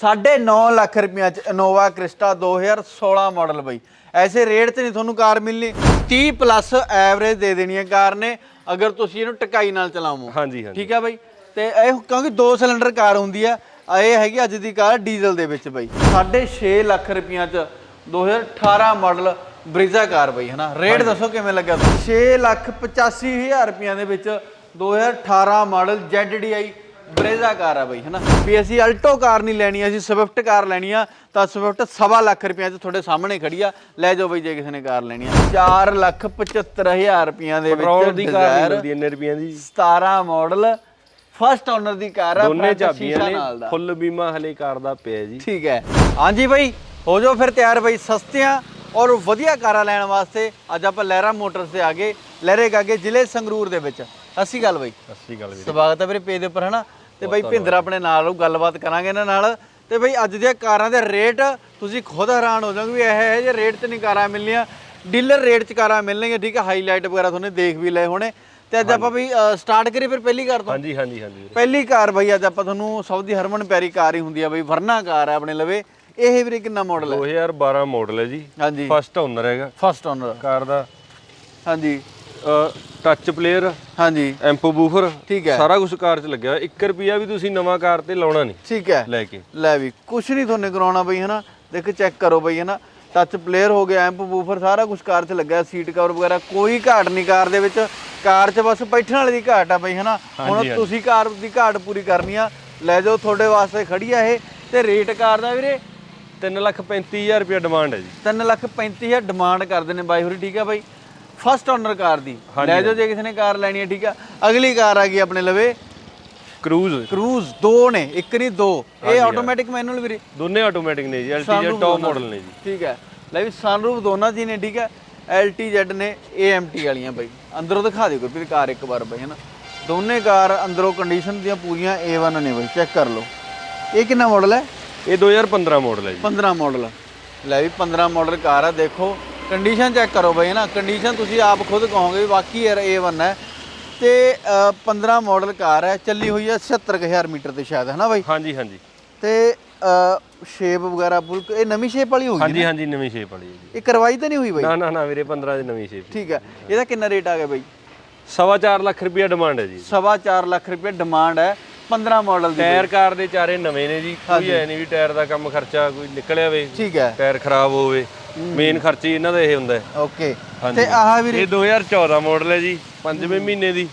9.5 ਲੱਖ ਰੁਪਈਆ ਚ Innova Crysta 2016 model ਬਈ। ਐਸੇ ਰੇਟ ਤੇ ਨਹੀਂ ਤੁਹਾਨੂੰ ਕਾਰ ਮਿਲਣੀ। 30 ਪਲੱਸ ਐਵਰੇਜ ਦੇ ਦੇਣੀ ਹੈ ਕਾਰ ਨੇ ਅਗਰ ਤੁਸੀਂ ਇਹਨੂੰ ਟਕਾਈ ਨਾਲ ਚਲਾਵੋ। ਹਾਂਜੀ ਹਾਂਜੀ। ਠੀਕ ਹੈ ਬਈ? ਤੇ ਇਹ ਕਿਉਂਕਿ 2 ਸਿਲੰਡਰ ਕਾਰ ਹੁੰਦੀ ਆ ਇਹ ਹੈਗੀ ਅੱਜ ਦੀ ਕਾਰ ਡੀਜ਼ਲ ਦੇ ਵਿੱਚ ਬਈ। 6.5 ਲੱਖ ਰੁਪਈਆ ਚ 2018 ਮਾਡਲ ਬ੍ਰਿਜ਼ਾ ਕਾਰ ਬਈ ਹਨਾ? ਰੇਟ ਦੱਸੋ ਕਿਵੇਂ ਲੱਗਿਆ? 6 ਲੱਖ 85 ਹਜ਼ਾਰ ਰੁਪਈਆ ਦੇ ਵਿੱਚ 2018 ਮਾਡਲ ZDI ਬ੍ਰੇਜ਼ਾ ਕਾਰ ਆ ਬਈ ਹਨਾ? ਵੀ ਅਸੀਂ ਅਲਟੋ ਕਾਰ ਨਹੀਂ ਲੈਣੀ ਅਸੀਂ ਸਵਿਫਟ ਕਾਰ ਲੈਣੀ ਆ ਤਾਂ ਸਵਿਫਟ ਸਵਾ ਲੱਖ ਰੁਪਈਆ ਚ ਤੁਹਾਡੇ ਸਾਹਮਣੇ ਖੜੀ ਆ। ਲੈ ਜਾਓ ਬਈ ਜੇ ਕਿਸੇ ਨੇ ਕਾਰ ਲੈਣੀ ਆ। 4 ਲੱਖ 75 ਹਜ਼ਾਰ ਰੁਪਈਆ ਦੇ ਪੈਟਰੋਲ ਵਿੱਚ ਦੀ ਕਾਰ ਨਹੀਂ ਮਿਲਦੀ ਇੰਨੇ ਰੁਪਈਆਂ ਦੀ। 17 ਮਾਡਲ ਫਸਟ ਓਨਰ ਦੀ ਕਾਰ ਆ ਦੋਨੇ ਚਾਬੀਆਂ ਸ਼ੀਸ਼ਾ ਨੇ ਦਾ। ਫੁੱਲ ਬੀਮਾ ਹਲੇ ਕਾਰ ਦਾ ਪਿਆ ਜੀ। ਠੀਕ ਹੈ। ਹਾਂਜੀ ਬਾਈ ਹੋ ਜਾਓ ਫਿਰ ਤਿਆਰ ਬਾਈ ਸਸਤੀਆਂ ਔਰ ਵਧੀਆ ਕਾਰਾਂ ਲੈਣ ਵਾਸਤੇ ਅੱਜ ਆਪਾਂ ਲਹਿਰਾ ਮੋਟਰਸ ਤੇ ਆ ਗਏ ਲਹਿਰੇ ਕਾਗੇ ਜ਼ਿਲ੍ਹੇ ਸੰਗਰੂਰ ਦੇ ਵਿੱਚ। ਅਸੀਂ ਗੱਲ ਬਾਈ। ਸਤਿ ਸ਼੍ਰੀ ਅਕਾਲ ਵੀਰੇ। ਸਵਾਗਤ ਹੈ ਵੀਰੇ ਪੇਜ ਦੇ ਉੱਪਰ ਹਨਾ? ਤੇ ਬਾਈ ਭਿੰਦਰ ਆਪਣੇ ਨਾਲ ਉਹ ਗੱਲਬਾਤ ਕਰਾਂਗੇ ਇਹਨਾਂ ਨਾਲ। ਤੇ ਬਾਈ ਅੱਜ ਦੀਆਂ ਕਾਰਾਂ ਦੇ ਰੇਟ ਤੁਸੀਂ ਖੁਦ ਹੈਰਾਨ ਹੋ ਜਾਓਗੇ ਵੀ ਇਹ ਇਹ ਜੇ ਰੇਟ ਤੇ ਨਹੀਂ ਕਾਰਾਂ ਮਿਲਣੀਆਂ। ਡੀਲਰ ਰੇਟ 'ਚ ਕਾਰਾਂ ਮਿਲਣਗੀਆਂ ਠੀਕ ਹੈ? ਹਾਈਲਾਈਟ ਵਗੈਰਾ ਤੁਹਾਨੂੰ ਦੇਖ ਵੀ ਲਏ ਹੋਣੇ। ਤੇ ਅੱਜ ਆਪਾਂ ਵੀ ਸਟਾਰਟ ਕਰੀਏ ਫਿਰ ਪਹਿਲੀ ਕਾਰ ਤੋਂ? ਹਾਂਜੀ ਹਾਂਜੀ ਹਾਂਜੀ। ਪਹਿਲੀ ਕਾਰ ਬਈ ਅੱਜ ਆਪਾਂ ਤੁਹਾਨੂੰ ਸਭ ਦੀ ਹਰਮਨ ਪਿਆਰੀ ਕਾਰ ਹੀ ਹੁੰਦੀ ਆ ਬਈ ਵਰਨਾ ਕਾਰ ਹੈ ਆਪਣੇ ਲਵੇ। ਇਹ ਵੀਰੇ ਕਿੰਨਾ ਮਾਡਲ ਹੈ? 2012 ਮਾਡਲ ਹੈ ਜੀ। ਹਾਂਜੀ। ਫਸਟ ਓਨਰ ਹੈਗਾ। ਫਸਟ ਓਨਰ ਕਾਰ ਦਾ। ਹਾਂਜੀ। ਟੱਚ ਪਲੇਅਰ ਹਾਂਜੀ। ਐਂਪੋ ਬੂਫਰ ਠੀਕ ਹੈ। ਸਾਰਾ ਕੁਝ ਕਾਰ 'ਚ ਲੱਗਿਆ ਹੋਇਆ। 1 ਰੁਪਿਆ ਵੀ ਤੁਸੀਂ ਨਵਾਂ ਕਾਰ ਤੇ ਲਾਉਣਾ ਨਹੀਂ। ਠੀਕ ਹੈ। ਲੈ ਕੇ। ਲੈ ਵੀ ਕੁਛ ਨਹੀਂ ਤੁਹਾਨੂੰ ਕਰਾਉਣਾ ਬਈ ਹਨਾ? ਦੇਖ ਚੈੱਕ ਕਰੋ ਬਈ ਹਨਾ? ਟੱਚ ਪਲੇਅਰ ਹੋ ਗਿਆ ਐਂਪ ਬੂਫਰ ਸਾਰਾ ਕੁਝ ਕਾਰ 'ਚ ਲੱਗਿਆ ਸੀਟ ਕਵਰ ਵਗੈਰਾ ਕੋਈ ਘਾਟ ਨਹੀਂ ਕਾਰ ਦੇ ਵਿੱਚ। ਕਾਰ 'ਚ ਬਸ ਬੈਠਣ ਵਾਲੇ ਦੀ ਘਾਟ ਆ ਬਈ ਹਨਾ? ਹੁਣ ਤੁਸੀਂ ਕਾਰ ਦੀ ਘਾਟ ਪੂਰੀ ਕਰਨੀ ਆ। ਲੈ ਜਾਓ ਤੁਹਾਡੇ ਵਾਸਤੇ ਖੜੀ ਆ ਇਹ। ਤੇ ਰੇਟ ਕਾਰ ਦਾ ਵੀਰੇ? 3 ਲੱਖ 35000 ਰੁਪਿਆ ਡਿਮਾਂਡ ਹੈ ਜੀ। 3 ਲੱਖ 35000 ਡਿਮਾਂਡ ਕਰਦੇ ਨੇ ਬਾਈ ਹੋਰੀ ਠੀਕ ਆ ਬਾਈ? ਫਸਟ ਓਨਰ ਕਾਰ ਦੀ। ਲੈ ਜਾਓ ਜੇ ਕਿਸੇ ਨੇ ਕਾਰ ਲੈਣੀ ਹੈ ਠੀਕ ਆ। ਅਗਲੀ ਕਾਰ ਆ ਗਈ ਆਪਣੇ ਲਵੇ ਕਰੂਜ਼ ਕਰੂਜ਼ ਦੋ ਨੇ ਇੱਕ ਨਹੀਂ ਦੋ। ਇਹ ਆਟੋਮੈਟਿਕ ਮੈਨੂਅਲ ਵੀਰੇ। ਦੋਨੇ ਆਟੋਮੈਟਿਕ ਨੇ ਜੀ ਐਲਟੀਜੀ ਟੌਪ ਮਾਡਲ ਨੇ ਜੀ। ਠੀਕ ਹੈ। ਲੈ ਵੀ ਸਨਰੂਫ ਦੋਨਾਂ ਜੀ ਨੇ ਠੀਕ ਹੈ। LTZ ਨੇ AMT ਵਾਲੀਆਂ ਬਾਈ। ਅੰਦਰੋਂ ਦਿਖਾ ਦਿਓ ਕੋਈ ਕਾਰ ਇੱਕ ਵਾਰ ਬਾਈ ਹਨਾ ਦੋਨੇ ਕਾਰ ਅੰਦਰੋਂ ਕੰਡੀਸ਼ਨ ਦੀਆਂ ਪੂਰੀਆਂ A1 ਨੇ ਬਾਈ ਚੈੱਕ ਕਰ ਲਓ। ਇਹ ਕਿੰਨਾ ਮਾਡਲ ਹੈ? ਇਹ 2015 ਮਾਡਲ ਹੈ ਜੀ। 15 ਮਾਡਲ ਲੈ ਵੀ 15 ਮਾਡਲ ਕਾਰ ਆ ਦੇਖੋ। ਕੰਡੀਸ਼ਨ ਚੈੱਕ ਕਰੋ ਬਈ ਨਾ? ਕੰਡੀਸ਼ਨ ਤੁਸੀਂ ਆਪ ਖੁਦ ਕਹੋਗੇ ਵੀ ਵਾਕਈ ਯਾਰ A1 ਹੈ। ਤੇ ਅ, 15 ਮਾਡਲ ਕਾਰ ਹੈ ਚੱਲੀ ਹੋਈ ਹੈ 77000 ਮੀਟਰ ਤੇ ਸ਼ਾਇਦ ਹੈ ਨਾ ਬਾਈ? ਹਾਂਜੀ ਹਾਂਜੀ। ਤੇ ਸ਼ੇਪ ਵਗੈਰਾ ਫੁੱਲ ਇਹ ਨਵੀਂ ਸ਼ੇਪ ਵਾਲੀ ਹੋਊਗੀ ਹਾਂਜੀ ਹਾਂਜੀ ਨਵੀਂ ਸ਼ੇਪ ਵਾਲੀ ਹੈ ਜੀ। ਇਹ ਕਰਵਾਈ ਤਾਂ ਨਹੀਂ ਹੋਈ ਬਾਈ? ਨਾ ਨਾ ਨਾ ਵੀਰੇ 15 ਦੀ ਨਵੀਂ ਸ਼ੇਪ ਠੀਕ ਹੈ। ਇਹਦਾ ਕਿੰਨਾ ਰੇਟ ਆ ਗਿਆ ਬਾਈ? ਸਵਾ ਚਾਰ ਲੱਖ ਰੁਪਿਆ ਡਿਮਾਂਡ ਹੈ ਜੀ। ਸਵਾ ਲੱਖ ਰੁਪਏ ਡਿਮਾਂਡ ਹੈ 15 ਮਾਡਲ ਦੀ ਟਾਇਰ ਕਾਰ ਦੇ ਚਾਰੇ ਨਵੇਂ ਨੇ ਜੀ। ਕੋਈ ਐ ਨਹੀਂ ਵੀ ਟਾਇਰ ਦਾ ਕੰਮ ਖਰਚਾ ਕੋਈ ਨਿਕਲਿਆ ਵੇ। ਠੀਕ ਹੈ। ਟਾਇਰ ਖਰਾਬ ਹੋਵੇ। ਮੇਨ ਖਰਚੇ ਇਹਨਾਂ ਦਾ ਇਹ ਹੁੰਦਾ ਹੈ। ਓਕੇ ਹਾਂਜੀ। ਤੇ ਆਹ ਵੀਰੇ ਇਹ 2014 ਮਾਡਲ ਹੈ ਜੀ ਪੰਜਵੇਂ ਮਹੀਨੇ ਦੀ।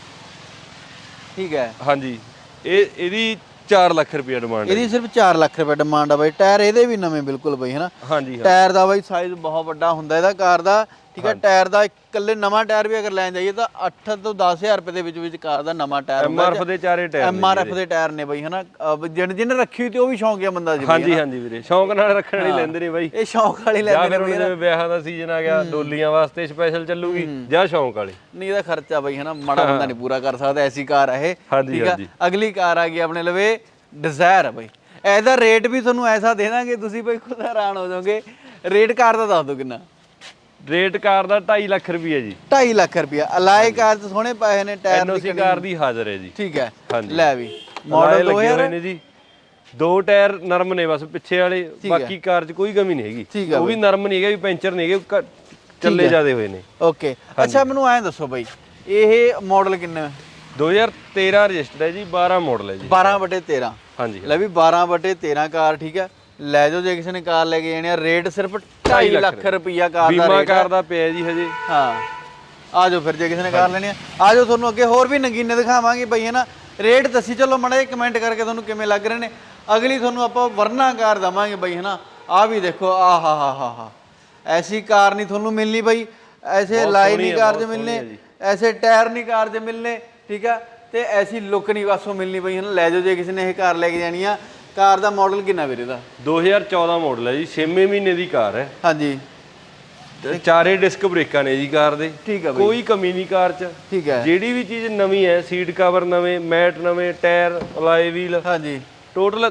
ਠੀਕ ਹੈ। ਹਾਂਜੀ। ਇਹ ਇਹਦੀ 4 ਲੱਖ ਰੁਪਿਆ ਡਿਮਾਂਡ ਹੈ। ਇਹਦੀ ਸਿਰਫ 4 ਲੱਖ ਰੁਪਏ ਡਿਮਾਂਡ ਆ ਬਾਈ। ਟਾਇਰ ਇਹਦੇ ਵੀ ਨਵੇਂ ਬਿਲਕੁਲ ਬਾਈ ਹਨਾ? ਹਾਂਜੀ ਹਾਂ। ਟਾਇਰ ਦਾ ਬਾਈ ਸਾਈਜ਼ ਬਹੁਤ ਵੱਡਾ ਹੁੰਦਾ। ਇਹਦਾ ਕਾਰ ਦਾ ਠੀਕ ਹੈ ਟਾਇਰ ਦਾ ਇਕੱਲੇ ਨਵਾਂ ਟਾਇਰ ਵੀ ਅਗਰ ਲੈਣ ਜਾਈਏ ਤਾਂ 8 ਤੋਂ 10000 ਰੁਪਏ ਦੇ ਵਿੱਚ ਵਿੱਚ ਕਾਰ ਦਾ ਨਵਾਂ ਟਾਇਰ ਹੁੰਦਾ ਐਮਆਰਐਫ ਦੇ ਚਾਰੇ ਟਾਇਰ ਨੇ ਐਮਆਰਐਫ ਦੇ ਟਾਇਰ ਨੇ ਬਾਈ ਹਨਾ? ਅਹ ਜਿਹਨੇ ਜਿਹਨੇ ਰੱਖੀ ਹੋਈ ਤੇ ਉਹ ਵੀ ਸ਼ੌਂਕੀਆ ਬੰਦਾ ਜੀ ਹਾਂਜੀ ਹਾਂਜੀ ਵੀਰੇ ਸ਼ੌਂਕ ਨਾਲ ਰੱਖਣ ਵਾਲੀ ਲੈਂਦੇ ਨੇ ਬਾਈ। ਇਹ ਸ਼ੌਂਕ ਵਾਲੀ ਲੈਂਦੇ ਫਿਰ ਹੁਣ ਜਿਵੇਂ ਵਿਆਹਾਂ ਦਾ ਸੀਜ਼ਨ ਆ ਗਿਆ ਡੋਲੀਆਂ ਵਾਸਤੇ ਸਪੈਸ਼ਲ ਚੱਲੂਗੀ ਜਾਂ ਸ਼ੌਂਕ ਵਾਲੀ। ਨਹੀਂ ਇਹਦਾ ਖਰਚਾ ਬਾਈ ਹਨਾ? ਮਾੜਾ ਬੰਦਾ ਨਹੀਂ ਪੂਰਾ ਕਰ ਸਕਦਾ ਐਸੀ ਕਾਰ ਹੈ ਇਹ ਠੀਕ ਆ। ਅਗਲੀ ਕਾਰ ਆ ਗਈ ਆਪਣੇ ਲਵੇ ਡਿਜ਼ਾਇਰ ਬਾਈ। ਇਹਦਾ ਰੇਟ ਵੀ ਤੁਹਾਨੂੰ ਐਸਾ ਦੇ ਦਾਂਗੇ ਤੁਸੀਂ ਬਾਈ ਖੁਦ ਹੈਰਾਨ ਹੋ ਜਾਓਗੇ। ਰੇਟ ਕਾਰ ਦਾ ਦੱਸ ਦਿਓ ਕਿੰਨਾ। ਰੇਟ ਕਾਰ ਦਾ 2.5 ਲੱਖ ਰੁਪਿਆ ਜੀ। 2.5 ਲੱਖ ਰੁਪਇਆ ਅਲਾਈ ਕਾਰ ਤੇ ਸੋਹਣੇ ਪੈਸੇ ਨੇ ਟਾਇਰ ਦੀ ਕਾਰ ਦੀ ਹਾਜ਼ਰ ਹੈ ਜੀ। ਠੀਕ ਹੈ। ਲੈ ਵੀ ਮਾਡਲ ਲੱਗੇ 2000 ਹੋਏ ਨੇ ਜੀ। ਦੋ ਟਾਇਰ ਨਰਮ ਨੇ ਬਸ ਪਿੱਛੇ ਵਾਲੇ ਬਾਕੀ ਕਾਰ 'ਚ ਕੋਈ ਕਮੀ ਨਹੀਂ ਹੈਗੀ। ਉਹ ਵੀ ਨਰਮ ਨਹੀਂ ਹੈਗਾ ਵੀ ਪੈਂਚਰ ਨਹੀਂ ਹੈਗੇ ਚੱਲੇ ਜਾਦੇ ਹੋਏ ਨੇ। ਓਕੇ। ਅੱਛਾ ਮੈਨੂੰ ਐਂ ਦੱਸੋ ਬਾਈ ਇਹ ਮਾਡਲ ਕਿੰਨਾ 2013 ਰਜਿਸਟਰਡ ਹੈ ਜੀ 12 ਮਾਡਲ ਹੈ ਜੀ। 12 ਬਟੇ 13 ਹਾਂਜੀ। ਲੈ ਵੀ 12 ਬਟੇ 13 ਕਾਰ ਠੀਕ ਹੈ। ਲੈ ਜਾਓ ਜੇ ਕਿਸੇ ਨੇ ਕਾਰ ਲੈ ਕੇ ਜਾਣੀ ਆ ਰੇਟ ਸਿਰਫ 2.5 ਲੱਖ ਰੁਪਈਆ ਕਾਰ ਦਾ ਬੀਮਾ ਰੇਟ ਕਾਰ ਦਾ ਪਿਆ ਜੀ ਹਜੇ। ਹਾਂ। ਆ ਜਾਓ ਫਿਰ ਜੇ ਕਿਸੇ ਨੇ ਕਾਰ ਲੈਣੀ ਆ। ਆ ਜਾਓ ਤੁਹਾਨੂੰ ਅੱਗੇ ਹੋਰ ਵੀ ਨਗੀਨੇ ਦਿਖਾਵਾਂਗੇ ਬਈ ਹੈ ਨਾ ਰੇਟ ਦੱਸੀ ਚਲੋ ਮੜਾ ਜਿਹਾ ਕਮੈਂਟ ਕਰਕੇ ਤੁਹਾਨੂੰ ਕਿਵੇਂ ਲੱਗ ਰਹੇ ਨੇ। ਅਗਲੀ ਤੁਹਾਨੂੰ ਆਪਾਂ ਵਰਨਾ ਕਾਰ ਦਵਾਂਗੇ ਬਈ ਹੈ ਨਾ ਆ ਵੀ ਦੇਖੋ ਆ ਹਾ ਹਾ ਹਾ ਹਾ। ਐਸੀ ਕਾਰ ਨਹੀਂ ਤੁਹਾਨੂੰ ਮਿਲਣੀ ਬਈ। ਐਸੇ ਲਾਈ ਨਹੀਂ ਕਾਰ 'ਚ ਮਿਲਨੇ ਐਸੇ ਟਾਇਰ ਨਹੀਂ ਕਾਰ 'ਚ ਮਿਲਨੇ ਠੀਕ ਆ? ਤੇ ਐਸੀ ਲੁੱਕ ਨਹੀਂ ਵਾਸੋਂ ਮਿਲਣੀ ਬਈ ਹੈ ਨਾ ਲੈ ਜਾਓ ਜੇ ਕਿਸੇ ਨੇ ਇਹ ਕਾਰ ਲੈ ਕੇ ਜਾਣੀ ਆ। ਕਾਰ ਦਾ ਮਾਡਲ ਕਿੰਨਾ ਵੀਰੇ ਦਾ? 2014 ਮਾਡਲ ਹੈ ਜੀ 6ਵੇਂ ਮਹੀਨੇ ਦੀ ਕਾਰ ਹੈ। ਹਾਂਜੀ। ਤੇ ਚਾਰੇ ਡਿਸਕ ਬ੍ਰੇਕਾਂ ਨੇ ਜੀ ਕਾਰ ਦੇ। ਠੀਕ ਆ ਬਈ। ਕੋਈ ਕਮੀ ਨਹੀਂ ਕਾਰ 'ਚ। ਠੀਕ ਹੈ ਜਿਹੜੀ ਵੀ ਚੀਜ਼ ਨਵੀਂ ਹੈ ਸੀਟ ਕਵਰ ਨਵੇਂ ਮੈਟ ਨਵੇਂ ਟਾਇਰ ਅਲਾਈ ਵੀਲ ਹਾਂਜੀ। ਟੋਟਲ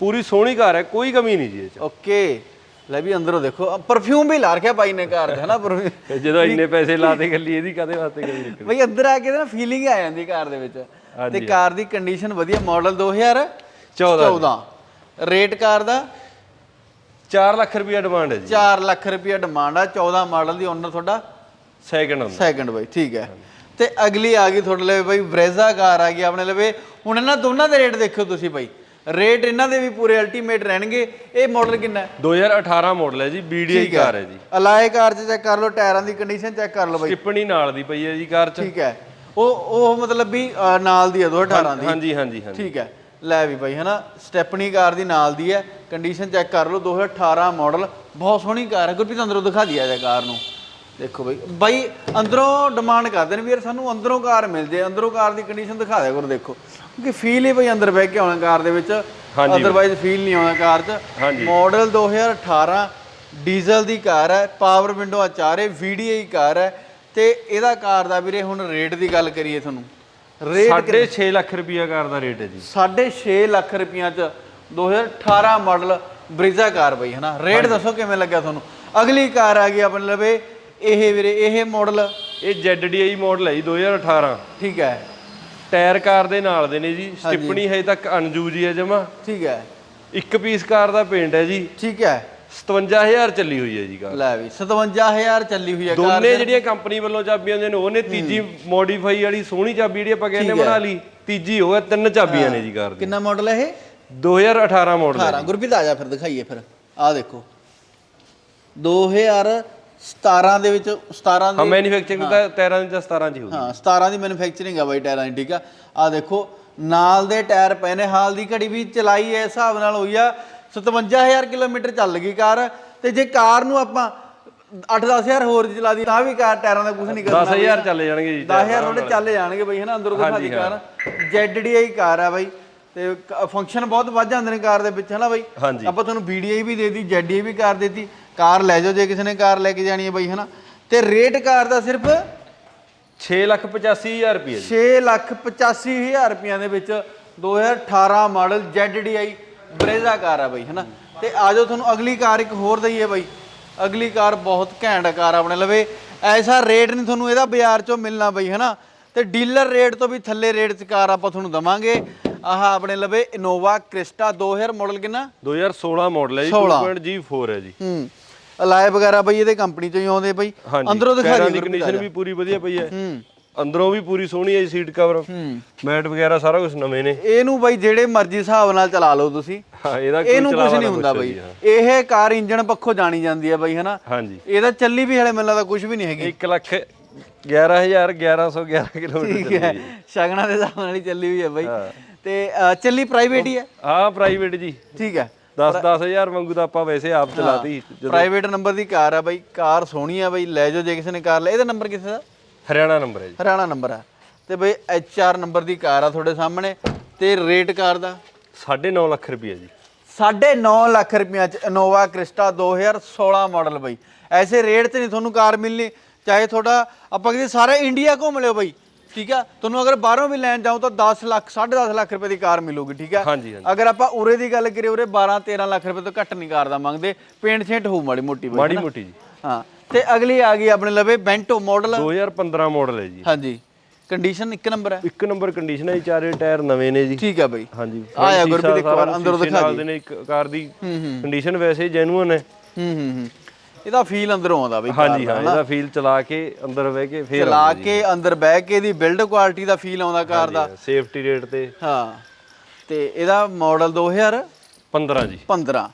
ਪੂਰੀ ਸੋਹਣੀ ਕਾਰ ਹੈ ਕੋਈ ਕਮੀ ਨਹੀਂ ਜੀ ਇਹ 'ਚ। ਓਕੇ। ਲੈ ਵੀ ਅੰਦਰੋਂ ਦੇਖੋ ਪਰਫਿਊਮ ਵੀ ਲਾ ਰੱਖਿਆ ਬਾਈ ਨੇ ਕਾਰ ਹਨਾ perfume। ਤੇ ਜਦੋਂ ਇੰਨੇ ਪੈਸੇ ਲਾਤੇ ਗੱਲੀ ਇਹਦੀ ਕਾਦੇ ਵਾਸਤੇ ਕਰੀ ਰੱਖਣੀ ਬਈ ਅੰਦਰ ਆ ਕੇ ਨਾ ਫੀਲਿੰਗ ਆ ਜਾਂਦੀ ਕਾਰ ਦੇ ਵਿੱਚ। ਤੇ ਕਾਰ ਦੀ ਕੰਡੀਸ਼ਨ ਵਧੀਆ ਮਾਡਲ 2014 14 14 ਰੇਟ ਕਾਰ ਦਾ? 4 ਲੱਖ ਰੁਪਏ ਡਿਮਾਂਡ ਹੈ ਜੀ। 4 ਲੱਖ ਰੁਪਏ ਡਿਮਾਂਡ ਆ 14 ਮਾਡਲ ਦੀ ਓਨਰ ਤੁਹਾਡਾ ਸੈਕਿੰਡ ਹੁੰਦਾ ਸੈਕੰਡ ਬਾਈ ਠੀਕ ਹੈ। ਤੇ ਅਗਲੀ ਆ ਗਈ ਤੁਹਾਡੇ ਲਈ ਬਾਈ ਬ੍ਰੇਜ਼ਾ ਕਾਰ ਆ ਗਈ ਆਪਣੇ ਲਵੇ ਹੁਣ ਇਹਨਾਂ ਦੋਨਾਂ ਦੇ ਰੇਟ ਦੇਖਿਓ ਤੁਸੀਂ ਬਾਈ। ਰੇਟ ਇਹਨਾਂ ਦੇ ਵੀ ਪੂਰੇ ਅਲਟੀਮੇਟ ਰਹਿਣਗੇ। ਇਹ ਮਾਡਲ ਕਿੰਨਾ ਹੈ? 2018 ਮਾਡਲ ਹੈ ਜੀ BDI ਕਾਰ ਹੈ ਜੀ। ਅਲਾਏ ਕਾਰ ਚ ਚੈੱਕ ਕਰ ਲਓ ਟਾਇਰਾਂ ਦੀ ਕੰਡੀਸ਼ਨ ਚੈੱਕ ਕਰ ਲਓ ਬਾਈ। ਟਿੱਪਣੀ ਨਾਲ ਦੀ ਪਈ ਹੈ ਜੀ ਕਾਰ 'ਚ। ਠੀਕ ਹੈ। ਉਹ ਉਹ ਮਤਲਬ ਵੀ ਨਾਲ ਦੀ ਹੈ 2018 ਦੀ। ਹਾਂਜੀ ਹਾਂਜੀ ਹਾਂਜੀ। ਠੀਕ ਹੈ। ਲੈ ਵੀ ਬਾਈ ਹਨਾ? ਸਟੈਪਨੀ ਕਾਰ ਦੀ ਨਾਲ ਦੀ ਹੈ। ਕੰਡੀਸ਼ਨ ਚੈੱਕ ਕਰ ਲਓ 2018 ਮਾਡਲ ਬਹੁਤ ਸੋਹਣੀ ਕਾਰ ਹੈ। ਗੁਰਪ੍ਰੀਤ ਅੰਦਰੋਂ ਦਿਖਾ ਦਿਆ ਜਾ ਕਾਰ ਨੂੰ। ਦੇਖੋ ਬਾਈ। ਬਾਈ ਅੰਦਰੋਂ ਡਿਮਾਂਡ ਕਰਦੇ ਨੇ ਵੀ ਯਾਰ ਸਾਨੂੰ ਅੰਦਰੋਂ ਕਾਰ ਮਿਲ ਜੇ ਅੰਦਰੋਂ ਕਾਰ ਦੀ ਕੰਡੀਸ਼ਨ ਦਿਖਾ ਦਿਆ ਕਰੋ ਦੇਖੋ। ਕਿਉਂਕਿ ਫੀਲ ਹੀ ਬਈ ਅੰਦਰ ਬਹਿ ਕੇ ਆਉਣਾ ਕਾਰ ਦੇ ਵਿੱਚ। ਅਦਰਵਾਈਜ਼ ਫੀਲ ਨਹੀਂ ਆਉਣਾ ਕਾਰ 'ਚ। ਮਾਡਲ 2018 ਡੀਜ਼ਲ ਦੀ ਕਾਰ ਹੈ। ਪਾਵਰ ਵਿੰਡੋ ਆ ਚਾਰੇ। VDI ਕਾਰ ਹੈ। ਤੇ ਇਹਦਾ ਕਾਰ ਦਾ ਵੀਰੇ ਹੁਣ ਰੇਟ ਦੀ ਗੱਲ ਕਰੀਏ ਤੁਹਾਨੂੰ। ਰੇਟ ਸਾਢੇ 6 ਲੱਖ ਰੁਪਏ ਕਾਰ ਦਾ ਰੇਟ ਹੈ ਜੀ। 6.5 ਲੱਖ ਰੁਪਈਆ ਚ 2018 ਮਾਡਲ ਬ੍ਰਿਜ਼ਾ ਕਾਰ ਬਈ ਹਨਾ? ਰੇਟ ਦੱਸੋ ਕਿਵੇਂ ਲੱਗਿਆ ਤੁਹਾਨੂੰ? ਅਗਲੀ ਕਾਰ ਆ ਗਈ ਆਪਣੇ ਲਵੇ ਇਹ ਵੀਰੇ ਇਹ ਮਾਡਲ ਇਹ ZDI ਮਾਡਲ ਹੈ ਜੀ 2018 ਠੀਕ ਹੈ। ਟਾਇਰ ਕਾਰ ਦੇ ਨਾਲ ਦੇ ਨੇ ਜੀ ਸਟਿੱਪਣੀ ਹਜੇ ਤੱਕ ਅਨਯੂਜ਼ ਹੀ ਹੈ ਜਮਾ। ਠੀਕ ਹੈ। ਇੱਕ ਪੀਸ ਕਾਰ ਦਾ ਪੇਂਟ ਹੈ ਜੀ। ਠੀਕ ਹੈ। 57000 ਚੱਲੀ ਹੋਈ ਹੈ ਜੀ ਕਾਰ। ਲੈ ਵੀ 57000 ਚੱਲੀ ਹੋਈ ਹੈ ਕਾਰ ਦੋਨੇ ਜਿਹੜੀਆਂ ਕੰਪਨੀ ਵੱਲੋਂ ਚਾਬੀਆਂ ਦੇ ਨੇ ਉਹਨੇ ਤੀਜੀ ਮੋਡੀਫਾਈ ਵਾਲੀ ਸੋਹਣੀ ਚਾਬੀ ਜਿਹੜੀ ਆਪਾਂ ਕਹਿੰਦੇ ਬਣਾ ਲਈ ਤੀਜੀ ਹੋ ਗਿਆ ਤਿੰਨ ਚਾਬੀਆਂ ਨੇ ਜੀ ਕਾਰ ਦੀ ਕਿੰਨਾ ਮਾਡਲ ਹੈ ਇਹ? 2018 ਮਾਡਲ ਹੈ 18 ਗੁਰਪ੍ਰੀਤ ਆ ਜਾ ਫਿਰ ਦਿਖਾਈਏ ਫਿਰ। ਆਹ ਦੇਖੋ। 2017 ਦੇ ਵਿੱਚ 17 ਹਾਂ ਦੇ ਮੈਨੂਫੈਕਚਰਿੰਗ ਤਾਂ 13 ਜਾਂ 17 ਚ ਹੀ ਹੋਊਗੀ। ਹਾਂ 17 ਦੀ ਮੈਨੂਫੈਕਚਰਿੰਗ ਆ ਬਾਈ ਟਾਇਰਾਂ ਦੀ ਠੀਕ ਆ। ਆ ਦੇਖੋ ਨਾਲ ਦੇ ਟਾਇਰ ਪਏ ਨੇ ਹਾਲ ਦੀ ਘੜੀ ਵੀ ਚਲਾਈ ਇਸ ਹਿਸਾਬ ਨਾਲ ਹੋਈ ਆ 57000 ਕਿਲੋਮੀਟਰ ਚੱਲ ਗਈ ਕਾਰ ਤੇ ਜੇ ਕਾਰ ਨੂੰ ਆਪਾਂ 8-10000 ਹੋਰ ਚਲਾ ਦੀ ਤਾਂ ਵੀ ਕਾਰ ਟਾਇਰਾਂ ਦਾ ਕੁਝ ਨਹੀਂ ਕਰਦਾ 10000 ਚੱਲੇ ਜਾਣਗੇ ਜੀ 10000 ਉਹਦੇ ਚੱਲ ਜਾਣਗੇ ਬਈ ਹਨਾ ਅੰਦਰੋਂ ਦਿਖਾ ਦੀ ਕਾਰ। ZDI ਕਾਰ ਆ ਬਾਈ ਤੇ ਫੰਕਸ਼ਨ ਬਹੁਤ ਵੱਧ ਜਾਂਦੇ ਨੇ ਕਾਰ ਦੇ ਵਿੱਚ ਹਨਾ ਬਾਈ। ਆਪਾਂ ਤੁਹਾਨੂੰ VDI ਵੀ ਦੇ ਦਿੱਤੀ ZDI ਵੀ ਕਾਰ ਦੇ ਦਿੱਤੀ ਕਾਰ ਲੈ ਜਾਓ ਜੇ ਕਿਸੇ ਨੇ ਕਾਰ ਲੈ ਕੇ ਜਾਣੀ ਹੈ ਬਾਈ ਹਨਾ। ਤੇ ਰੇਟ ਕਾਰ ਦਾ ਸਿਰਫ 6 ਲੱਖ 85000 ਰੁਪਏ ਜੀ। 6 ਲੱਖ 85 ਹਜ਼ਾਰ ਰੁਪਈਆਂ ਦੇ ਵਿੱਚ 2018 ਮਾਡਲ ZDI ਬਰੇਜ਼ਾ ਕਾਰ ਆ ਬਈ ਹਨਾ? ਤੇ ਆਜੋ ਤੁਹਾਨੂੰ ਅਗਲੀ ਕਾਰ ਇੱਕ ਹੋਰ ਦਈਏ ਬਈ। ਅਗਲੀ ਕਾਰ ਬਹੁਤ ਘੈਂਟ ਕਾਰ ਆ ਆਪਣੇ ਲਵੇ ਐਸਾ ਰੇਟ ਨਹੀਂ ਤੁਹਾਨੂੰ ਇਹਦਾ ਬਾਜ਼ਾਰ ਚੋਂ ਮਿਲਣਾ ਬਈ ਹਨਾ? ਤੇ ਡੀਲਰ ਰੇਟ ਤੋਂ ਵੀ ਥੱਲੇ ਰੇਟ 'ਚ ਕਾਰ ਆਪਾਂ ਤੁਹਾਨੂੰ ਦਵਾਂਗੇ। ਆਹ ਆਪਣੇ ਲਵੇ ਇਨੋਵਾ ਕ੍ਰਿਸਟਾ 2000 ਮਾਡਲ ਕਿੰਨਾ? 2016 ਮਾਡਲ ਹੈ ਜੀ 16 2.G4 ਹੈ ਜੀ। ਹੂੰ। ਅਲਾਏ ਵਗੈਰਾ ਬਈ ਇਹਦੇ ਕੰਪਨੀ ਚੋਂ ਹੀ ਆਉਂਦੇ ਬਈ। ਅੰਦਰੋਂ ਦਿਖਾ ਦਿਓ ਦੀ ਕੰਡੀਸ਼ਨ ਵੀ ਪੂਰੀ ਵਧੀਆ ਪਈ ਹੈ। ਹੂੰ। ਅੰਦਰੋਂ ਵੀ ਪੂਰੀ ਸੋਹਣੀ ਹੈ ਜੀ ਸੀਟ ਕਵਰ। ਹੂੰ। ਮੈਟ ਵਗੈਰਾ ਸਾਰਾ ਕੁਝ ਨਵੇਂ ਨੇ। ਇਹਨੂੰ ਬਈ ਜਿਹੜੇ ਮਰਜ਼ੀ ਹਿਸਾਬ ਨਾਲ ਚਲਾ ਲਓ ਤੁਸੀਂ। ਹਾਂ ਇਹਦਾ ਕੋਈ ਇਹਨੂੰ ਕੁਝ ਨਹੀਂ ਹੁੰਦਾ ਬਈ। ਹਾਂ। ਇਹ ਕਾਰ ਇੰਜਣ ਪੱਖੋਂ ਜਾਣੀ ਜਾਂਦੀ ਹੈ ਬਈ ਹਨਾ? ਹਾਂਜੀ। ਇਹਦਾ ਚੱਲੀ ਵੀ ਹਲੇ ਮੈਨੂੰ ਲੱਗਦਾ ਕੁਝ ਵੀ ਨਹੀਂ ਹੈਗੀ। 1 ਲੱਖ 11100 1111 ਕਿਲੋਮੀਟਰ ਠੀਕ ਹੈ। ਸ਼ਗਨਾਂ ਦੇ ਹਿਸਾਬ ਨਾਲ ਹੀ ਚੱਲੀ ਹੋਈ ਹੈ ਬਈ। ਤੇ ਚੱਲੀ ਪ੍ਰਾਈਵੇਟ ਹੀ ਹੈ? ਆਹ ਪ੍ਰਾਈਵੇਟ ਜੀ। ਠੀਕ ਹੈ। 10 10000 ਵਾਂਗੂ ਤਾਂ ਆਪਾਂ ਵੈਸੇ ਆਪ ਚਲਾਤੀ ਜਦੋਂ। ਪ੍ਰਾਈਵੇਟ ਨੰਬਰ ਦੀ ਕਾਰ ਆ ਬਈ। ਕਾਰ ਸੋਹਣੀ ਆ ਬਈ। ਲੈ ਜਾਓ ਜੇ ਕਿਸੇ ਨੇ ਕਾਰ ਲੈ ਇਹਦਾ ਨੰਬਰ ਕਿਸੇ ਦਾ? ਹਰਿਆਣਾ ਨੰਬਰ ਹੈ ਜੀ। ਹਰਿਆਣਾ ਨੰਬਰ ਆ ਤੇ ਬਈ ਐਚ ਆਰ ਨੰਬਰ ਦੀ ਕਾਰ ਆ ਤੁਹਾਡੇ ਸਾਹਮਣੇ ਤੇ ਰੇਟ ਕਾਰ ਦਾ? 9.5 ਲੱਖ ਰੁਪਏ ਜੀ। 9.5 ਲੱਖ ਰੁਪਈਆ ਚ ਇਨੋਵਾ ਕ੍ਰਿਸਟਾ 2016 ਮਾਡਲ ਬਈ। ਐਸੇ ਰੇਟ ਤੇ ਨਹੀਂ ਤੁਹਾਨੂੰ ਕਾਰ ਮਿਲਣੀ। ਚਾਹੇ ਤੁਹਾਡਾ ਆਪਾਂ ਕਹਿੰਦੇ ਸਾਰਾ ਇੰਡੀਆ ਘੁੰਮ ਲਿਓ ਬਈ। ਠੀਕ ਆ? ਤੁਹਾਨੂੰ ਅਗਰ ਬਾਹਰੋਂ ਵੀ ਲੈਣ ਜਾਓ ਤਾਂ 10 ਲੱਖ 10.5 ਲੱਖ ਰੁਪਏ ਦੀ ਕਾਰ ਮਿਲੂਗੀ ਠੀਕ ਆ? ਹਾਂਜੀ ਹਾਂਜੀ। ਅਗਰ ਆਪਾਂ ਉਰੇ ਦੀ ਗੱਲ ਕਰੀਏ ਉਰੇ 12 13 ਲੱਖ ਰੁਪਏ ਤੋਂ ਘੱਟ ਨਹੀਂ ਕਾਰ ਦਾ ਮੰਗਦੇ। ਪੇਂਟ ਛੇਂਟ ਹੋਊ ਮਾੜੀ ਮੋਟੀ ਬਈ ਮਾੜੀ ਮੋਟੀ ਜੀ। ਹਾਂ। ਤੇ ਅਗਲੀ ਆ ਗਈ ਆਪਣੇ ਲਵੇ ਬੈਂਟੋ ਮਾਡਲ 2015 ਮਾਡਲ ਹੈ ਜੀ। ਹਾਂਜੀ। ਕੰਡੀਸ਼ਨ ਇੱਕ ਨੰਬਰ ਹੈ। ਇੱਕ ਨੰਬਰ ਕੰਡੀਸ਼ਨ ਹੈ ਜੀ ਚਾਰੇ ਟਾਇਰ ਨਵੇਂ ਨੇ ਜੀ। ਠੀਕ ਆ ਬਈ। ਹਾਂਜੀ। ਆਇਆ ਗੁਰਪ੍ਰੀਤ ਇੱਕ ਵਾਰ ਅੰਦਰੋਂ ਦਿਖਾ ਦੀ ਨੇ ਇੱਕ ਕਾਰ ਦੀ। ਹੂੰ ਹੂੰ। ਕੰਡੀਸ਼ਨ ਵੈਸੇ ਜੈਨੂਅਨ ਹੈ। ਹੂੰ ਹੂੰ ਹੂੰ। ਇਹਦਾ ਫੀਲ ਅੰਦਰੋਂ ਆਉਂਦਾ ਬਈ ਹਾਂਜੀ ਹਾਂ ਇਹਦਾ ਫੀਲ ਚਲਾ ਕੇ ਅੰਦਰ ਬਹਿ ਕੇ ਫੇਰ ਚਲਾ ਕੇ ਅੰਦਰ ਬਹਿ ਕੇ ਦੀ ਬਿਲਡ ਕੁਆਲਿਟੀ ਦਾ ਫੀਲ ਆਉਂਦਾ ਕਾਰ ਦਾ। ਸੇਫਟੀ ਰੇਟ ਤੇ। ਹਾਂ। ਤੇ ਇਹਦਾ ਮਾਡਲ 15 ਜੀ। 2015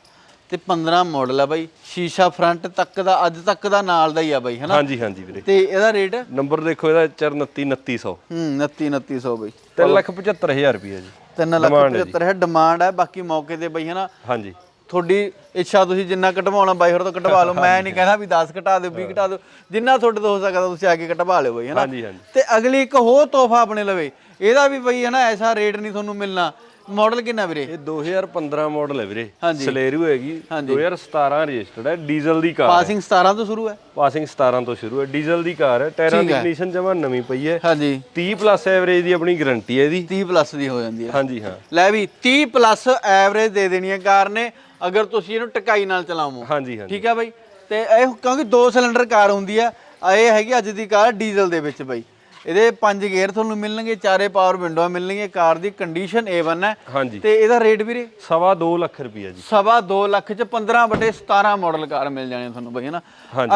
ਤੇ 15 ਮਾਡਲ ਆ ਬਾਈ। ਸ਼ੀਸ਼ਾ ਫਰੰਟ ਤੱਕ ਦਾ ਅੱਜ ਤੱਕ ਦਾ ਨਾਲ ਦਾ ਹੀ ਆ ਬਾਈ ਹਨਾ? ਹਾਂਜੀ ਹਾਂਜੀ ਵੀਰੇ। ਤੇ ਇਹਦਾ ਰੇਟ ਨੰਬਰ ਦੇਖੋ ਇਹਦਾ 429 2900 ਹੂੰ 29 2900 ਬਾਈ। 375000 ਰੁਪਏ ਜੀ। 3 ਲੱਖ 75 ਹੈ ਡਿਮਾਂਡ ਹੈ ਬਾਕੀ ਮੌਕੇ ਤੇ ਬਈ ਹਨਾ? ਹਾਂਜੀ। ਤੁਹਾਡੀ ਇੱਛਾ ਤੁਸੀਂ ਜਿੰਨਾ ਕਟਵਾਉਣਾ ਬਾਈ ਹੋਰ ਤੋਂ ਕਟਵਾ ਲਓ। ਮੈਂ ਨਹੀਂ ਕਹਿੰਦਾ ਵੀ 10 ਕਟਾ ਦਿਓ 20 ਕਟਾ ਦਿਓ। ਜਿੰਨਾ ਤੁਹਾਡੇ ਤੋਂ ਹੋ ਸਕਦਾ ਤੁਸੀਂ ਆ ਕੇ ਕਟਵਾ ਲਿਓ ਬਈ ਹਨਾ? ਹਾਂਜੀ ਹਾਂਜੀ। ਤੇ ਅਗਲੀ ਇੱਕ ਹੋਰ ਤੋਹਫਾ ਆਪਣੇ ਲਵੇ। ਇਹਦਾ ਵੀ ਬਈ ਹਨਾ ਐਸਾ ਰੇਟ ਨਹੀਂ ਤੁਹਾਨੂੰ ਮਿਲਣਾ। ਮਾਡਲ ਕਿੰਨਾ ਵੀਰੇ? ਇਹ 2015 ਮਾਡਲ ਹੈ ਵੀਰੇ। ਹਾਂਜੀ। ਸਲੇਰੂ ਹੈਗੀ 2017 ਰਜਿਸਟਰਡ ਹੈ ਡੀਜ਼ਲ ਦੀ ਕਾਰ ਪਾਸਿੰਗ 17 ਤੋਂ ਸ਼ੁਰੂ ਹੈ? ਪਾਸਿੰਗ 17 ਤੋਂ ਸ਼ੁਰੂ ਹੈ ਡੀਜ਼ਲ ਦੀ ਕਾਰ ਹੈ ਟਾਇਰਾਂ ਦੀ ਹੈ। ਕੰਡੀਸ਼ਨ ਜਮਾ ਨਵੀਂ ਪਈ ਹੈ। ਹਾਂਜੀ। 30 ਪਲੱਸ ਐਵਰੇਜ ਦੀ ਆਪਣੀ ਗਾਰੰਟੀ ਹੈ ਇਹਦੀ। 30 ਪਲੱਸ ਦੀ ਹੋ ਜਾਂਦੀ ਹੈ। ਹਾਂਜੀ ਹਾਂ। ਲੈ ਵੀ 30 ਪਲੱਸ ਐਵਰੇਜ ਦੇ ਦੇਣੀ ਹੈ ਕਾਰ ਨੇ ਅਗਰ ਤੁਸੀਂ ਇਹਨੂੰ ਟਕਾਈ ਨਾਲ ਚਲਾਵੋ। ਹਾਂਜੀ ਹਾਂਜੀ। ਠੀਕ ਹੈ ਬਾਈ? ਤੇ ਇਹ ਕਿਉਂਕਿ ਦੋ ਸਿਲੰਡਰ ਕਾਰ ਹੁੰਦੀ ਆ ਇਹ ਹੈਗੀ ਅੱਜ ਦੀ ਕਾਰ ਡੀਜ਼ਲ ਦੇ ਵਿੱਚ ਬਾਈ। ਇਹਦੇ ਪੰਜ ਗੇਅਰ ਤੁਹਾਨੂੰ ਮਿਲਣਗੇ ਚਾਰੇ ਪਾਵਰ ਵਿੰਡੋ ਮਿਲਣਗੀਆਂ ਕਾਰ ਦੀ ਕੰਡੀਸ਼ਨ A1 ਹੈ। ਹਾਂਜੀ। ਤੇ ਇਹਦਾ ਰੇਟ ਵੀਰੇ? ਸਵਾ 2 ਲੱਖ ਰੁਪਈਆ ਜੀ। ਸਵਾ 2 ਲੱਖ ਚ 15 ਬਟੇ 17 ਮਾਡਲ ਕਾਰ ਮਿਲ ਜਾਣੀ ਤੁਹਾਨੂੰ ਬਈ ਹਨਾ।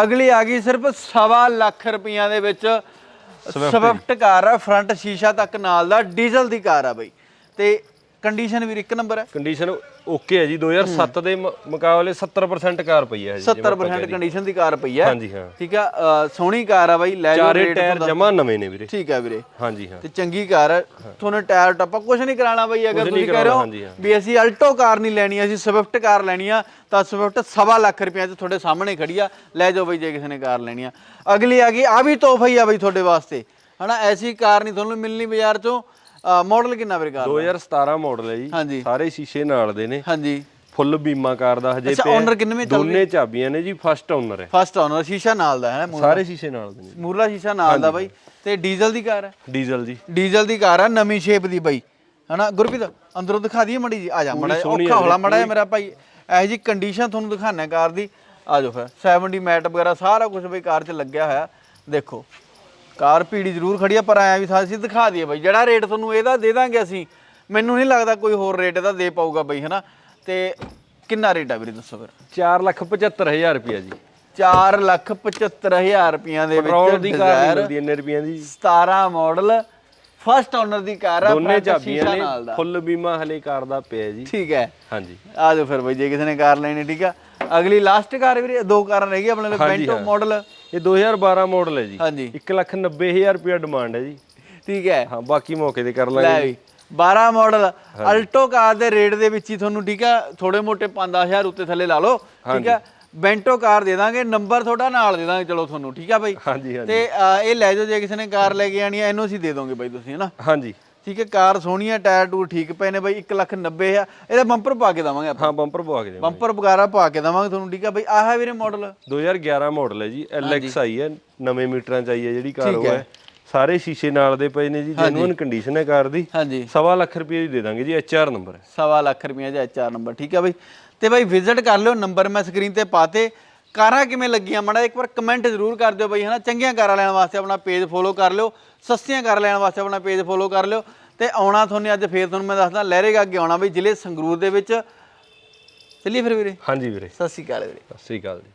ਅਗਲੀ ਆ ਗਈ ਸਿਰਫ ਸਵਾ ਲੱਖ ਰੁਪਈਆਂ ਦੇ ਵਿੱਚ ਸਵਿਫਟ ਕਾਰ ਆ ਫਰੰਟ ਸ਼ੀਸ਼ਾ ਤੱਕ ਨਾਲ ਦਾ ਡੀਜ਼ਲ ਦੀ ਕਾਰ ਆ ਬਈ। ਤੇ ਕੰਡੀਸ਼ਨ ਵੀ ਇੱਕ ਨੰਬਰ ਹੈ। ਕੰਡੀਸ਼ਨ ਓਕੇ ਹੈ ਜੀ 2007 ਦੇ ਮ- ਮੁਕਾਬਲੇ 70% ਕਾਰ ਪਈ ਹੈ ਜੀ 70% ਕੰਡੀਸ਼ਨ ਦੀ ਕਾਰ ਪਈ ਹੈ। ਹਾਂਜੀ ਹਾਂ। ਠੀਕ ਆ ਅ, ਸੋਹਣੀ ਕਾਰ ਆ ਬਾਈ ਲੈ ਜਾਓ ਚਾਰੇ ਰੇਟ ਟਾਇਰ ਜਮਾ ਨਵੇਂ ਨੇ ਵੀਰੇ। ਠੀਕ ਆ ਵੀਰੇ। ਹਾਂਜੀ ਹਾਂ। ਤੇ ਚੰਗੀ ਕਾਰ ਹੈ। ਤੁਹਾਨੂੰ ਟਾਇਰ ਟੱਪਾ ਕੁਝ ਨਹੀਂ ਕਰਾਣਾ ਬਈ ਅਗਰ ਤੁਸੀਂ ਕਹਿ ਰਹੇ ਹਾਂਜੀ, ਹਾਂ। ਵੀ ਅਸੀਂ ਅਲਟੋ ਕਾਰ ਨਹੀਂ ਲੈਣੀ ਅਸੀਂ ਸਵਿਫਟ ਕਾਰ ਲੈਣੀ ਆ ਤਾਂ ਸਵਿਫਟ ਸਵਾ ਲੱਖ ਰੁਪਏ ਚ ਤੁਹਾਡੇ ਸਾਹਮਣੇ ਖੜੀ ਆ। ਲੈ ਜਾਓ ਬਈ ਜੇ ਕਿਸੇ ਨੇ ਕਾਰ ਲੈਣੀ ਆ। ਅਗਲੀ ਆ ਗਈ ਆ ਵੀ ਤੋਹਫਾ ਹੀ ਆ ਬਈ ਤੁਹਾਡੇ ਵਾਸਤੇ। ਹਨਾ ਐਸੀ ਕਾਰ ਨਹੀਂ ਤੁਹਾਨੂੰ ਮਿਲਣੀ ਬਾਜ਼ਾਰ ਚੋਂ। ਮਾਡਲ ਕਿੰਨਾ ਵੀਰੇ ਕਾਰ ਦਾ? 2017 ਮਾਡਲ ਹੈ ਜੀ। ਸਾਰੇ ਸ਼ੀਸ਼ੇ ਨਾਲ ਦੇ ਨੇ। ਹਾਂਜੀ। ਫੁੱਲ ਬੀਮਾ ਕਾਰ ਦਾ ਹਜੇ ਪਿਆ ਓਨਰ ਕਿੰਨਵੇਂ ਚੱਲ ਦੋਨੇ ਚਾਬੀਆਂ ਨੇ ਜੀ ਫਸਟ ਓਨਰ ਹੈ। ਫਸਟ ਓਨਰ ਸ਼ੀਸ਼ਾ ਨਾਲ ਦਾ ਹੈ ਨਾ ਸਾਰੇ ਸ਼ੀਸ਼ੇ ਨਾਲ ਦੇ ਨੇ। ਮੂਰਲਾ ਸ਼ੀਸ਼ਾ ਨਾਲ ਦਾ ਬਾਈ। ਤੇ ਡੀਜ਼ਲ ਦੀ ਕਾਰ ਹੈ? ਡੀਜ਼ਲ ਜੀ। ਡੀਜ਼ਲ ਦੀ ਕਾਰ ਆ ਨਵੀਂ ਸ਼ੇਪ ਦੀ ਬਾਈ। ਹਨਾ ਗੁਰਪ੍ਰੀਤ ਅੰਦਰੋਂ ਦਿਖਾ ਦਈਏ ਮੜੀ ਜੀ ਆ ਜਾ ਮੜਾ ਔਖਾ ਹੋਲਾ ਮੜਾ ਮੇਰਾ ਭਾਈ। ਇਹੋ ਜੀ ਕੰਡੀਸ਼ਨ ਤੁਹਾਨੂੰ ਦਿਖਾਣਾ ਕਾਰ ਦੀ। ਆ ਜਾਓ ਫਿਰ। 70 ਮੈਟ ਵਗੈਰਾ ਸਾਰਾ ਕੁਝ ਬਈ ਕਾਰ 'ਚ ਲੱਗਿਆ ਹੋਇਆ। ਦੇਖੋ। ਕਾਰ ਪੀੜੀ ਜ਼ਰੂਰ ਖੜੀ ਆ ਪਰ ਆਇਆ ਵੀ ਚੀਜ਼ ਦਿਖਾ ਦਈਏ ਬਾਈ ਜਿਹੜਾ ਰੇਟ ਤੁਹਾਨੂੰ ਇਹਦਾ ਦੇ ਦਾਂਗੇ ਅਸੀਂ ਮੈਨੂੰ ਨਹੀਂ ਲੱਗਦਾ ਕੋਈ ਹੋਰ ਰੇਟ ਇਹਦਾ ਦੇ ਪਾਊਗਾ ਬਈ ਹਨਾ? ਤੇ ਕਿੰਨਾ ਰੇਟ ਆ ਵੀਰੇ ਦੱਸੋ ਫਿਰ? 475000 ਰੁਪਿਆ ਜੀ। 4 ਲੱਖ 75000 ਰੁਪਈਆਂ ਦੇ ਪੈਟਰੋਲ ਵਿੱਚ ਦੀ ਕਾਰ ਨਹੀਂ ਮਿਲਦੀ ਇੰਨੇ ਰੁਪਈਆਂ ਦੀ। 17 ਮਾਡਲ ਫਸਟ ਓਨਰ ਦੀ ਕਾਰ ਆ ਦੋਨੇ ਚਾਬੀਆਂ ਸ਼ੀਸ਼ਾ ਨੇ ਫੁੱਲ ਬੀਮਾ ਹਲੇ ਕਾਰ ਦਾ ਪਿਆ ਜੀ। ਠੀਕ ਹੈ। ਹਾਂਜੀ। ਆ ਜਾਓ ਫਿਰ ਬਈ ਜੇ ਕਿਸੇ ਨੇ ਕਾਰ ਲੈਣੀ ਠੀਕ ਆ। ਅਗਲੀ ਲਾਸਟ ਕਾਰ ਵੀਰੇ ਦੋ ਕਾਰਾਂ ਰਹਿ ਗਈਆਂ ਆਪਣੇ ਕੋਲ ਹਾਂ। ਮਾਡਲ ਇਹ 2012 ਮਾਡਲ ਹੈ ਜੀ। ਹਾਂਜੀ। 190000 ਰੁਪਿਆ ਡਿਮਾਂਡ ਹੈ ਜੀ। ਠੀਕ ਹੈ। ਹਾਂ ਬਾਕੀ ਮੌਕੇ ਤੇ ਕਰ ਲੈ ਲਾਂਗੇ। ਵੀ 12 ਮਾਡਲ ਅਲਟੋ ਕਾਰ ਦੇ ਰੇਟ ਦੇ ਵਿੱਚ ਹੀ ਤੁਹਾਨੂੰ ਠੀਕ ਆ ਥੋੜੇ ਮੋਟੇ 5-10000 ਉੱਤੇ ਥੱਲੇ ਲਾ ਲਓ ਠੀਕ ਆ ਬੈਂਟੋ ਕਾਰ ਦੇ ਦਾਂਗੇ ਨੰਬਰ ਤੁਹਾਡਾ ਨਾਲ ਦੇ ਦਾਂਗੇ ਚਲੋ ਤੁਹਾਨੂੰ ਠੀਕ ਆ ਬਈ। ਹਾਂਜੀ ਹਾਂਜੀ। ਤੇ ਇਹ ਲੈ ਜਾਓ ਜੇ ਕਿਸੇ ਨੇ ਕਾਰ ਲੈ ਕੇ ਆਣੀ ਹੈ ਇਹਨੂੰ ਅਸੀਂ ਦੇ ਦੋਗੇ ਬਈ ਤੁਸੀਂ ਹਨਾ ਹਾਂਜੀ। ਠੀਕ ਹੈ ਕਾਰ ਸੋਹਣੀ ਹੈ ਟਾਇਰ ਟੂਰ ਠੀਕ ਪਏ ਨੇ ਬਈ 1,90,000 ਇਹਦਾ ਬੰਪਰ ਪਾ ਕੇ ਦਵਾਂਗੇ ਆਪਾਂ। ਹਾਂ ਬੰਪਰ ਪਵਾ ਕੇ ਦੇ ਬੰਪਰ ਵਗੈਰਾ ਪਾ ਕੇ ਦਵਾਂਗੇ ਤੁਹਾਨੂੰ ਠੀਕ ਹੈ ਬਈ? ਆਹ ਹੈ ਵੀਰੇ ਮਾਡਲ 2011 ਮਾਡਲ ਹੈ ਜੀ LX ਆਈ ਹੈ ਨਵੇਂ ਮੀਟਰਾਂ ਚ ਆਈ ਹੈ ਜਿਹੜੀ ਕਾਰ ਉਹ ਹੈ। ਸਾਰੇ ਸ਼ੀਸ਼ੇ ਨਾਲ ਦੇ ਪਏ ਨੇ ਜੀ ਜੈਨੂਇਨ ਕੰਡੀਸ਼ਨ ਹੈ ਕਾਰ ਦੀ। ਹਾਂਜੀ। ਸਵਾ ਲੱਖ ਰੁਪਏ ਦੀ ਦੇ ਦਾਂਗੇ ਜੀ HR ਨੰਬਰ ਸਵਾ ਲੱਖ ਰੁਪਏ ਦਾ ਐਚਆਰ ਨੰਬਰ ਠੀਕ ਹੈ ਬਈ? ਤੇ ਬਈ ਵਿਜ਼ਿਟ ਕਰ ਲਿਓ ਨੰਬਰ ਮੈਂ ਸਕਰੀਨ ਤੇ ਪਾਤੇ ਕਾਰਾਂ ਕਿਵੇਂ ਲੱਗੀਆਂ? ਮਾੜਾ ਇੱਕ ਵਾਰ ਕਮੈਂਟ ਜ਼ਰੂਰ ਕਰ ਦਿਓ ਬਈ ਹਨਾ? ਚੰਗੀਆਂ ਕਾਰਾਂ ਲੈਣ ਵਾਸਤੇ ਆਪਣਾ ਪੇਜ ਫੋਲੋ ਕਰ ਲਿਓ ਸਸਤੀਆਂ ਕਾਰਾਂ ਲੈਣ ਵਾਸਤੇ ਆਪਣਾ ਪੇਜ ਫੋਲੋ ਕਰ ਲਿਓ ਤੇ ਆਉਣਾ ਤੁਹਾਨੂੰ ਅੱਜ ਫੇਰ ਤੁਹਾਨੂੰ ਮੈਂ ਦੱਸਦਾ ਲਹਿਰੇਗਾ ਅੱਗੇ ਆਉਣਾ ਬਈ ਜ਼ਿਲ੍ਹੇ ਸੰਗਰੂਰ ਦੇ ਵਿੱਚ। ਚੱਲੀਏ ਫਿਰ ਵੀਰੇ। ਹਾਂਜੀ ਵੀਰੇ। ਸਤਿ ਸ਼੍ਰੀ ਅਕਾਲ ਵੀਰੇ। ਸਤਿ ਸ੍ਰੀ ਅਕਾਲ ਜੀ।